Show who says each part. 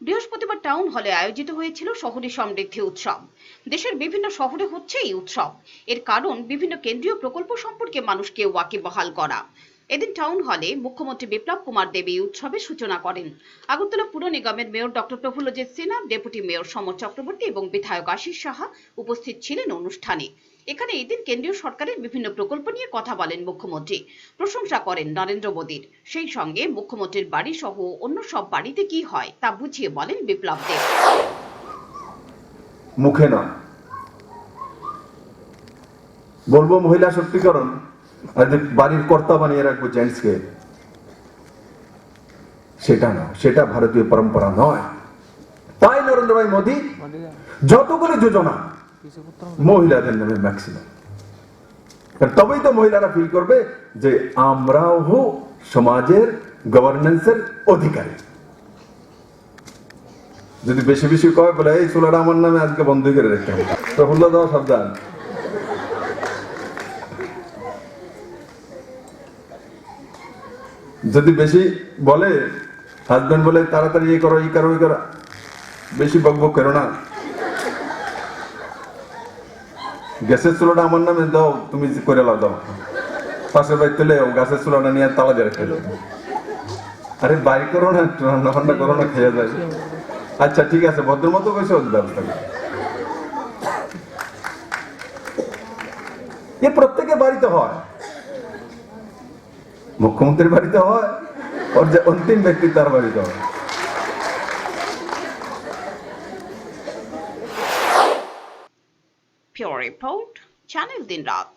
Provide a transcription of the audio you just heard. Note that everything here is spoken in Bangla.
Speaker 1: বৃহস্পতিবার টাউন হলে আয়োজিত হয়েছিল শহরে সমৃদ্ধি উৎসব। দেশের বিভিন্ন শহরে হচ্ছে এই উৎসব। এর কারণ বিভিন্ন কেন্দ্রীয় প্রকল্প সম্পর্কে মানুষকে ওয়াকিবহাল করা। এদিন টাউন হলে মুখ্যমন্ত্রী বিপ্লব কুমার দেব এই উৎসবের সূচনা করেন। আগরতলা পুর নিগমের mayor doctor Prafullajit Sinha, deputy mayor Samar Chakraborty এবং বিধায়ক আশিস সাহা উপস্থিত ছিলেন অনুষ্ঠানে। এখানে এদিন কেন্দ্রীয় সরকারের বিভিন্ন প্রকল্প নিয়ে কথা বলেন মুখ্যমন্ত্রী। প্রশংসা করেন নরেন্দ্র মোদীর। সেই সঙ্গে মুখ্যমন্ত্রীর বাড়ি সহ অন্য সব বাড়িতে কি হয় তা বুঝিয়ে বলেন বিপ্লব দেব।
Speaker 2: মুখে নয়। বলব মহিলা শক্তিকরণ বাড়ির কর্তা বানিয়ে রাখব জেন্টসকে। সেটা নয় সেটা ভারতীয় পরম্পরা নয়। তাই নরেন্দ্র ভাই মোদী, যতগুলো যোজনা, মহিলাদের নামে ম্যাক্সিমাম তবেই তো মহিলারা ফিল করবে যে আমরাও সমাজের গভর্নেন্সের অধিকারী। যদি বেশি বেশি কয়, বলে, এই চুলাটা আমার নামে আজকে বন্ধ করে রেখে প্রফুল্ল দাও সাবধান। যদি বেশি বলে হাজবেন্ড বলে, তাড়াতাড়ি এই করো এই করো এই করো, বেশি বক বক করো না। গ্যাসের চুলাটা আমার নামে দাও, তুমি করে লাও, দাও। পাশের বাড়ি তুলে গাছের চুলাটা নিয়ে তালা দিয়ে রেখে আরে বাই করো না রান্না বান্না করো না, খেয়ে যায় আচ্ছা ঠিক আছে ভদ্র মতো কইছে ওর ব্যবস্থা এ প্রত্যেকের বাড়িতে হয়। মুখ্যমন্ত্রীর বাড়িতে হয়, ওর যে অন্তিম ব্যক্তি তার বাড়িতে হয়।
Speaker 1: পিওর রিপোর্ট চ্যানেল দিন রাত